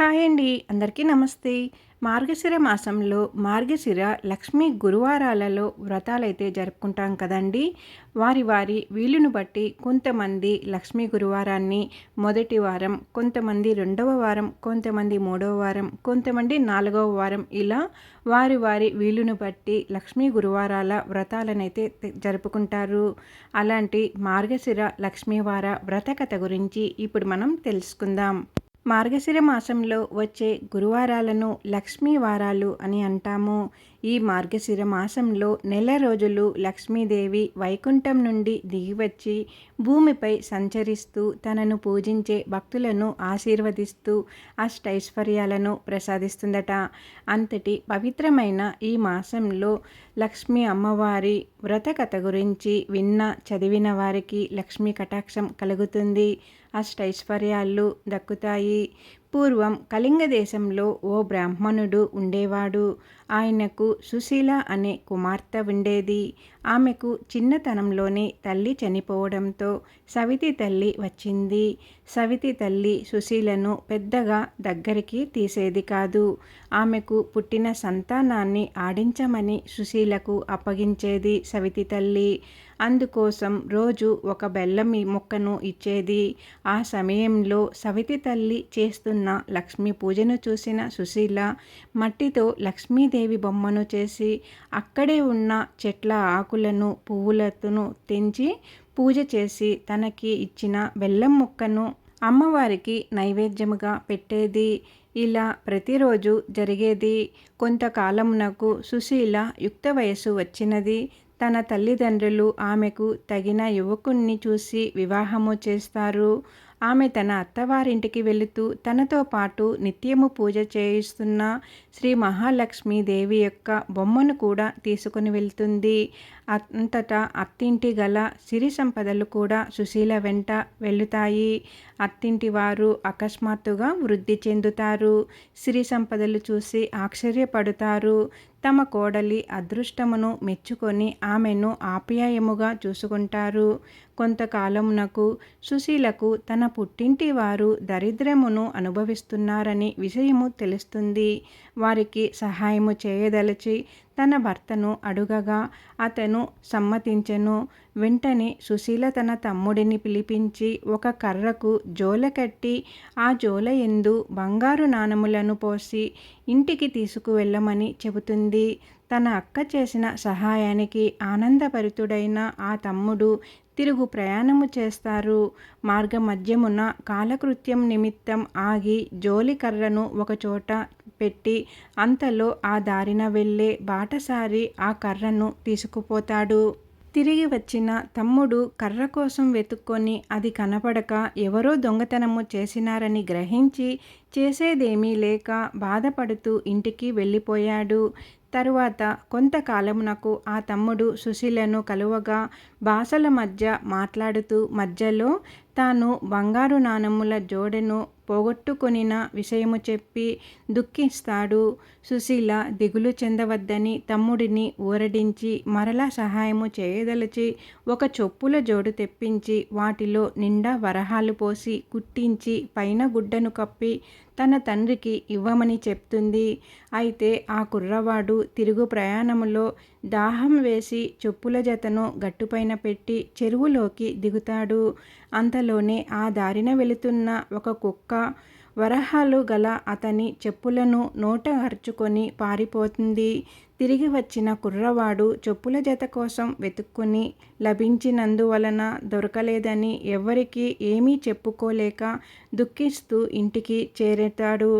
Hi అండి అందరికీ నమస్తే. మార్గశిర మాసంలో మార్గశిర లక్ష్మీ గురువారాలలో వ్రతాలైతే జరుపుకుంటాం కదండి. వారి వారి వీలును బట్టి కొంతమంది లక్ష్మీ గురువారాన్ని మొదటి వారం కొంతమంది రెండవ వారం కొంతమంది మూడవ వారం కొంతమంది నాలుగవ వారం ఇలా వారి వారి వీలును బట్టి లక్ష్మీ గురువారాల వ్రతాలనైతే జరుపుకుంటారు. అలాంటి మార్గశిర లక్ష్మీవార వ్రత కథ గురించి ఇప్పుడు మనం తెలుసుకుందాం. మార్గశిర మాసంలో వచ్చే గురువారాలను లక్ష్మీ వారాలు అని అంటాము. ఈ మార్గశిర మాసంలో నెల రోజులు లక్ష్మీదేవి వైకుంఠం నుండి దిగివచ్చి భూమిపై సంచరిస్తూ తనను పూజించే భక్తులను ఆశీర్వదిస్తూ అష్టైశ్వర్యాలను ప్రసాదిస్తుందట. అంతటి పవిత్రమైన ఈ మాసంలో లక్ష్మీ అమ్మవారి వ్రతకథ గురించి విన్న చదివిన వారికి లక్ష్మీ కటాక్షం కలుగుతుంది. అష్టైశ్వర్యాలు దక్కుతాయి. పూర్వం కళింగ దేశంలో ఓ బ్రాహ్మణుడు ఉండేవాడు. ఆయనకు సుశీల అనే కుమార్తె ఉండేది. ఆమెకు చిన్నతనంలోనే తల్లి చనిపోవడంతో సవితి తల్లి వచ్చింది. సవితి తల్లి సుశీలను పెద్దగా దగ్గరికి తీసేది కాదు. ఆమెకు పుట్టిన సంతానాన్ని ఆడించమని సుశీలకు అప్పగించేది సవితి తల్లి. అందుకోసం రోజు ఒక బెల్లం మొక్కను ఇచ్చేది. ఆ సమయంలో సవితి తల్లి చేస్తున్న లక్ష్మీ పూజను చూసిన సుశీల మట్టితో లక్ష్మీదేవి బొమ్మను చేసి అక్కడే ఉన్న చెట్ల ఆకులను పువ్వులను తెంచి పూజ చేసి తనకి ఇచ్చిన బెల్లం ముక్కను అమ్మవారికి నైవేద్యముగా పెట్టేది. ఇలా ప్రతిరోజు జరిగేది. కొంతకాలమునకు సుశీల యుక్త వయస్సు వచ్చినది. తన తల్లిదండ్రులు ఆమెకు తగిన యువకుణ్ణి చూసి వివాహము చేస్తారు. ఆమె తన అత్తవారింటికి వెళుతూ తనతో పాటు నిత్యము పూజ చేయిస్తున్న శ్రీ మహాలక్ష్మీదేవి యొక్క బొమ్మను కూడా తీసుకుని వెళ్తుంది. అంతటా అత్తింటి గల సిరి సంపదలు కూడా సుశీల వెంట వెళుతాయి అత్తింటి వారు అకస్మాత్తుగా వృద్ధి చెందుతారు. సిరి సంపదలు చూసి ఆశ్చర్యపడుతారు. తమ కోడలి అదృష్టమును మెచ్చుకొని ఆమెను ఆప్యాయముగా చూసుకుంటారు. కొంతకాలమునకు సుశీలకు తన పుట్టింటి వారు దరిద్రమును అనుభవిస్తున్నారని విషయము తెలుస్తుంది. వారికి సహాయము చేయదలచి తన భర్తను అడుగగా అతను సమ్మతించెను. వెంటనే సుశీల తన తమ్ముడిని పిలిపించి ఒక కర్రకు జోల కట్టి ఆ జోల ఎందు బంగారు నాణములను పోసి ఇంటికి తీసుకువెళ్ళమని చెబుతుంది. తన అక్క చేసిన సహాయానికి ఆనందభరితుడైన ఆ తమ్ముడు తిరుగు ప్రయాణము చేస్తారు. మార్గమధ్యమున కాలకృత్యం నిమిత్తం ఆగి జోలికర్రను ఒకచోట పెట్టి అంతలో ఆ దారిన వెళ్ళే బాటసారి ఆ కర్రను తీసుకుపోతాడు. తిరిగి వచ్చిన తమ్ముడు కర్ర కోసం వెతుక్కొని అది కనపడక ఎవరో దొంగతనము చేసినారని గ్రహించి చేసేదేమీ లేక బాధపడుతూ ఇంటికి వెళ్ళిపోయాడు. తరువాత కొంతకాలమునకు ఆ తమ్ముడు సుశీలను కలువగా భాషల మధ్య మాట్లాడుతూ మధ్యలో తాను బంగారు నాణముల జోడెను పోగొట్టుకొనిన విషయము చెప్పి దుఃఖిస్తాడు. సుశీల దిగులు చెందవద్దని తమ్ముడిని ఊరడించి మరలా సహాయము చేయదలచి ఒక చొప్పుల జోడు తెప్పించి వాటిలో నిండా వరహాలు పోసి కుట్టించి పైన గుడ్డను కప్పి తన తండ్రికి ఇవ్వమని చెప్తుంది. అయితే ఆ కుర్రవాడు తిరుగు ప్రయాణములో దాహం వేసి చెప్పుల జతను గట్టుపైన పెట్టి చెరువులోకి దిగుతాడు. అంతలోనే ఆ దారిన వెళుతున్న ఒక కుక్క వరహాలు గల అతని చెప్పులను నోట అరుచుకొని పారిపోతుంది. తిరిగి వచ్చిన కుర్రవాడు చెప్పుల జత కోసం వెతుక్కుని లభించినందువలన దొరకలేదని ఎవరికీ ఏమీ చెప్పుకోలేక దుఃఖిస్తూ ఇంటికి చేరేతాడు.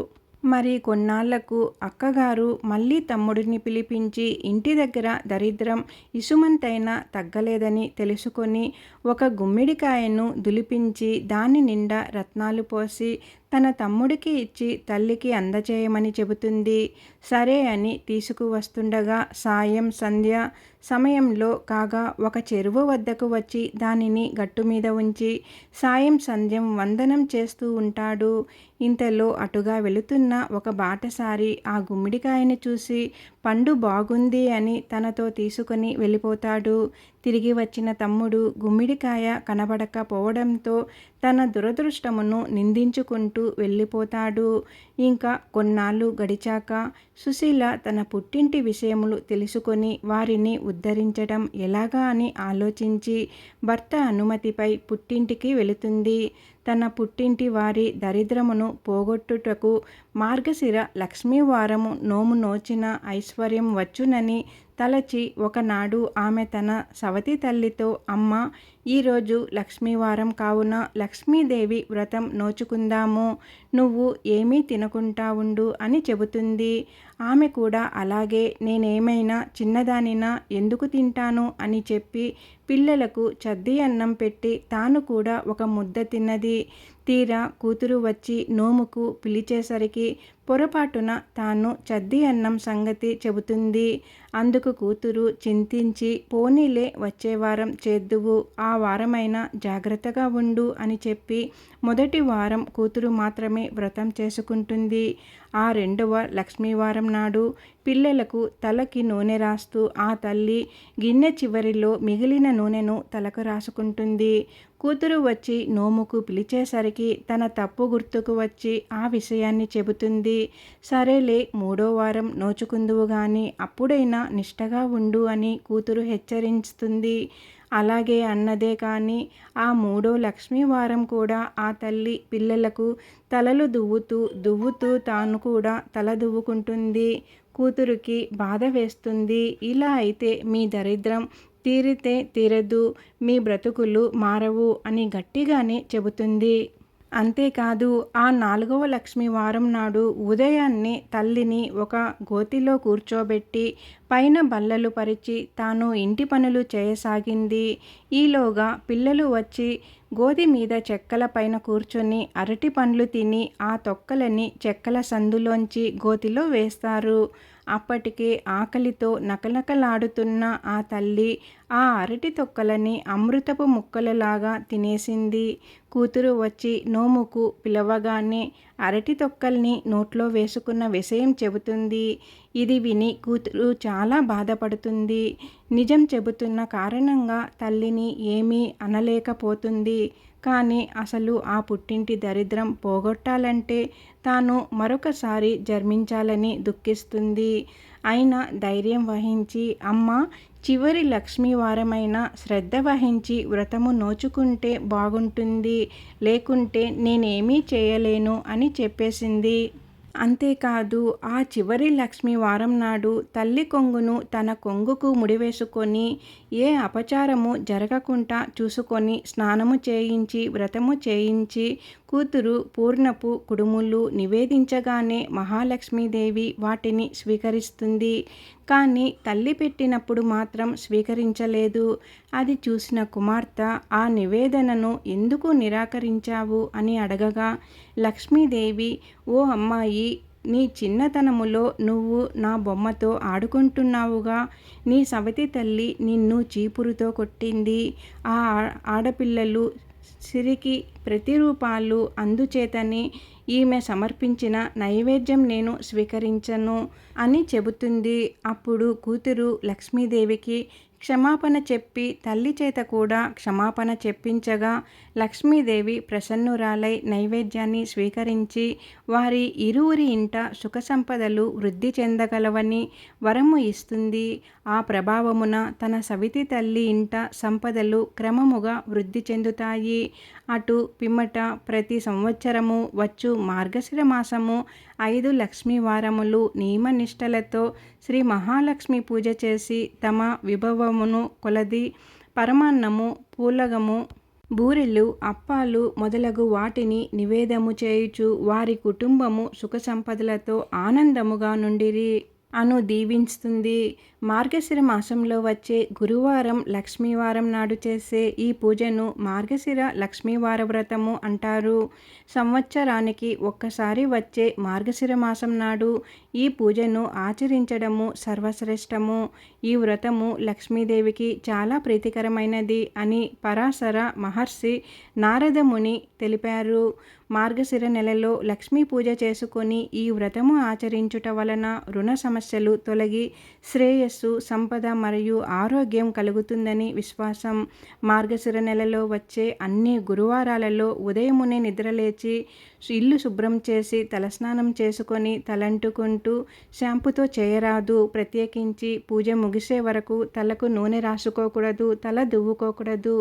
మరి కొన్నాళ్ళకు అక్కగారు మళ్ళీ తమ్ముడిని పిలిపించి ఇంటి దగ్గర దరిద్రం ఇసుమంతైనా తగ్గలేదని తెలుసుకొని ఒక గుమ్మిడికాయను దులిపించి దాని నిండా రత్నాలు పోసి తన తమ్ముడికి ఇచ్చి తల్లికి అందచేయమని చెబుతుంది. సరే అని తీసుకువస్తుండగా సాయం సంధ్య సమయంలో కాగా ఒక చెరువు వద్దకు వచ్చి దానిని గట్టు మీద ఉంచి సాయం సంధ్యం వందనం చేస్తూ ఉంటాడు. ఇంతలో అటుగా వెళుతున్న ఒక బాటసారి ఆ గుమ్మిడికాయని చూసి పండు బాగుంది అని తనతో తీసుకొని వెళ్ళిపోతాడు. తిరిగి వచ్చిన తమ్ముడు గుమ్మిడికాయ కనబడకపోవడంతో తన దురదృష్టమును నిందించుకుంటూ వెళ్ళిపోతాడు. ఇంకా కొన్నాళ్ళు గడిచాక సుశీల తన పుట్టింటి విషయములు తెలుసుకొని వారిని ఉద్ధరించడం ఎలాగా అని ఆలోచించి భర్త అనుమతిపై పుట్టింటికి వెళుతుంది. తన పుట్టింటి వారి దరిద్రమును పోగొట్టుటకు మార్గశిర లక్ష్మీవారము నోము నోచిన ఐశ్వర్యం వచ్చునని తలచి ఒకనాడు ఆమె తన సవతి తల్లితో అమ్మ ఈరోజు లక్ష్మీవారం కావున లక్ష్మీదేవి వ్రతం నోచుకుందాము. నువ్వు ఏమీ తినకుంటా ఉండు అని చెబుతుంది. ఆమె కూడా అలాగే నేనేమైనా చిన్నదానినా ఎందుకు తింటాను అని చెప్పి పిల్లలకు చద్ది అన్నం పెట్టి తాను కూడా ఒక ముద్ద తిన్నది. తీరా కూతురు వచ్చి నోముకు పిలిచేసరికి పొరపాటున తాను చద్ది అన్నం సంగతి చెబుతుంది. అందుకు కూతురు చింతించి పోనీలే వచ్చే వారం చేద్దువు ఆ వారమైనా జాగ్రత్తగా ఉండు అని చెప్పి మొదటి వారం కూతురు మాత్రమే వ్రతం చేసుకుంటుంది. ఆ రెండవ లక్ష్మీవారం నాడు పిల్లలకు తలకి నూనె రాస్తూ ఆ తల్లి గిన్నె చివరిలో మిగిలిన నూనెను తలకు రాసుకుంటుంది. కూతురు వచ్చి నోముకు పిలిచేసరికి తన తప్పు గుర్తుకు వచ్చి ఆ విషయాన్ని చెబుతుంది. సరేలే మూడో వారం నోచుకుందువు గాని అప్పుడైనా నిష్టగా ఉండు అని కూతురు హెచ్చరిస్తుంది అలాగే అన్నదే కానీ ఆ మూడో లక్ష్మీవారం కూడా ఆ తల్లి పిల్లలకు తలలు దువ్వుతూ దువ్వుతూ తాను కూడా తల దువ్వుకుంటుంది. కూతురికి బాధ వేస్తుంది. ఇలా అయితే మీ దరిద్రం తీరితే తీరదు మీ బ్రతుకులు మారవు అని గట్టిగానే చెబుతుంది. అంతేకాదు ఆ నాలుగవ లక్ష్మి వారం నాడు ఉదయాన్నే తల్లిని ఒక గోతిలో కూర్చోబెట్టి పైన బల్లలు పరిచి తాను ఇంటి పనులు చేయసాగింది. ఈలోగా పిల్లలు వచ్చి గోధి మీద చెక్కల పైన కూర్చొని అరటి పండ్లు తిని ఆ తొక్కలని చెక్కల సందులోంచి గోతిలో వేస్తారు. అప్పటికే ఆకలితో నకనకలాడుతున్న ఆ తల్లి ఆ అరటి తొక్కలని అమృతపు ముక్కలలాగా తినేసింది. కూతురు వచ్చి నోముకు పిలవగానే అరటి తొక్కల్ని నోట్లో వేసుకున్న విషయం చెబుతుంది. ఇది విని కూతురు చాలా బాధపడుతుంది. నిజం చెబుతున్న కారణంగా తల్లిని ఏమీ అనలేకపోతుంది. కానీ అసలు ఆ పుట్టింటి దరిద్రం పోగొట్టాలంటే తాను మరొకసారి జన్మించాలని దుఃఖిస్తుంది. అయినా ధైర్యం వహించి అమ్మ చివరి లక్ష్మీవారమైన శ్రద్ధ వహించి వ్రతము నోచుకుంటే బాగుంటుంది. లేకుంటే నేనేమీ చేయలేను అని చెప్పేసింది. అంతేకాదు ఆ చివరి లక్ష్మి వారం నాడు తల్లి కొంగును తన కొంగుకు ముడివేసుకొని ఏ అపచారము జరగకుండా చూసుకొని స్నానము చేయించి వ్రతము చేయించి కూతురు పూర్ణపు కుడుములు నివేదించగానే మహాలక్ష్మీదేవి వాటిని స్వీకరిస్తుంది. కానీ తల్లి పెట్టినప్పుడు మాత్రం స్వీకరించలేదు. అది చూసిన కుమార్తె ఆ నివేదనను ఎందుకు నిరాకరించావు? అని అడగగా లక్ష్మీదేవి ఓ అమ్మాయి నీ చిన్నతనములో నువ్వు నా బొమ్మతో ఆడుకుంటున్నావుగా. నీ సవతి తల్లి నిన్ను చీపురుతో కొట్టింది. ఆ ఆడపిల్లలు సిరికి ప్రతిరూపాలు అందుచేతని ఈమె సమర్పించిన నైవేద్యం నేను స్వీకరించను అని చెబుతుంది. అప్పుడు కూతురు లక్ష్మీదేవికి క్షమాపణ చెప్పి తల్లి చేత కూడా క్షమాపణ చెప్పించగా లక్ష్మీదేవి ప్రసన్నురాలై నైవేద్యాన్ని స్వీకరించి వారి ఇరువురి ఇంట సుఖ సంపదలు వృద్ధి చెందగలవని వరము ఇస్తుంది. ఆ ప్రభావమున తన సవితి తల్లి ఇంట సంపదలు క్రమముగా వృద్ధి చెందుతాయి. అటు పిమ్మట ప్రతి సంవత్సరము వచ్చు మార్గశిర మాసము ఐదు లక్ష్మీ వారములు నియమనిష్టలతో శ్రీ మహాలక్ష్మి పూజ చేసి తమ విభవమును కొలది పరమాన్నము పూలగము బూరెలు అప్పాలు మొదలగు వాటిని నివేదము చేయుచు వారి కుటుంబము సుఖ సంపదలతో ఆనందముగా నుండిరి. అను దీవించుతుంది. మార్గశిర మాసంలో వచ్చే గురువారం లక్ష్మీవారం నాడు చేసే ఈ పూజను మార్గశిర లక్ష్మీవార వ్రతము అంటారు. సంవత్సరానికి ఒక్కసారి వచ్చే మార్గశిర మాసం నాడు ఈ పూజను ఆచరించడము సర్వశ్రేష్టము. ఈ వ్రతము లక్ష్మీదేవికి చాలా ప్రీతికరమైనది అని పరాశర మహర్షి నారదముని తెలిపారు. మార్గశిర నెలలో లక్ష్మీ పూజ చేసుకొని ఈ వ్రతము ఆచరించుట వలన రుణ సమస్యలు తొలగి శ్రేయస్సు సంపద మరియు ఆరోగ్యం కలుగుతుందని విశ్వాసం. మార్గశిర నెలలో వచ్చే అన్ని గురువారాలలో ఉదయమునే నిద్రలేచి ఇల్లు శుభ్రం చేసి తలస్నానం చేసుకొని తలంటుకుంటూ షాంపుతో చేయరాదు. ప్రత్యేకించి పూజ ముగిసే వరకు తలకు నూనె రాసుకోకూడదు తల దువ్వుకోకూడదు.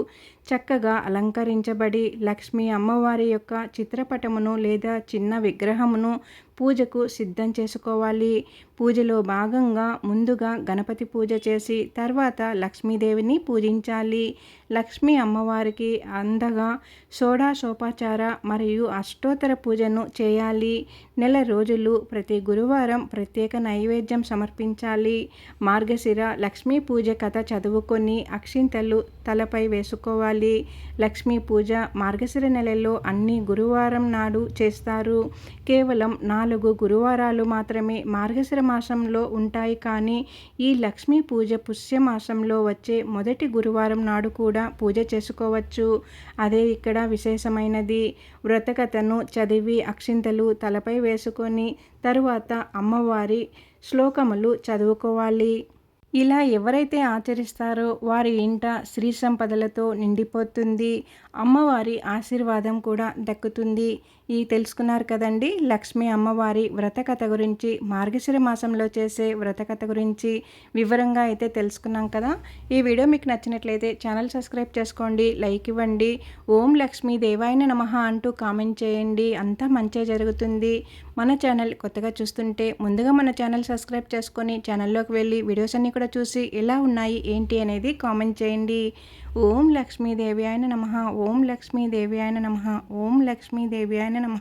చక్కగా అలంకరించబడి లక్ష్మీ అమ్మవారి యొక్క చిత్రపటమును లేదా చిన్న విగ్రహమును పూజకు సిద్ధం చేసుకోవాలి. పూజలో భాగంగా ముందుగా గణపతి పూజ చేసి తర్వాత లక్ష్మీదేవిని పూజించాలి. లక్ష్మీ అమ్మవారికి అందగా సోడా సోపాచార మరియు అష్టోత్తర పూజను చేయాలి. నెల రోజులు ప్రతి గురువారం ప్రత్యేక నైవేద్యం సమర్పించాలి. మార్గశిర లక్ష్మీ పూజ కథ చదువుకొని అక్షింతలు తలపై వేసుకోవాలి. లక్ష్మీ పూజ మార్గశిర నెలలో అన్ని గురువారం నాడు చేస్తారు. కేవలం నాలుగు గురువారాలు మాత్రమే మార్గశిర మాసంలో ఉంటాయి కానీ ఈ లక్ష్మీ పూజ పుష్యమాసంలో వచ్చే మొదటి గురువారం నాడు కూడా పూజ చేసుకోవచ్చు. అదే ఇక్కడ విశేషమైనది. వ్రతకథను చదివి అక్షింతలు తలపై వేసుకొని తరువాత అమ్మవారి శ్లోకములు చదువుకోవాలి. ఇలా ఎవరైతే ఆచరిస్తారో వారి ఇంట శ్రీ సంపదలతో నిండిపోతుంది. అమ్మవారి ఆశీర్వాదం కూడా దక్కుతుంది. ఈ తెలుసుకున్నారు కదండి. లక్ష్మీ అమ్మవారి వ్రతకథ గురించి మార్గశిర మాసంలో చేసే వ్రతకథ గురించి వివరంగా అయితే తెలుసుకున్నాం కదా. ఈ వీడియో మీకు నచ్చినట్లయితే ఛానల్ సబ్స్క్రైబ్ చేసుకోండి లైక్ ఇవ్వండి. ఓం లక్ష్మీ దేవాయన నమ అంటూ కామెంట్ చేయండి. అంతా మంచిగా జరుగుతుంది. మన ఛానల్ కొత్తగా చూస్తుంటే ముందుగా మన ఛానల్ సబ్స్క్రైబ్ చేసుకొని ఛానల్లోకి వెళ్ళి వీడియోస్ అన్నీ కూడా చూసి ఎలా ఉన్నాయి ఏంటి అనేది కామెంట్ చేయండి. ఓం లక్ష్మీదేవి ఆయన నమ ఓం లక్ష్మీదేవి ఆయన నమ ఓం లక్ష్మీదేవి ఆయన నమ.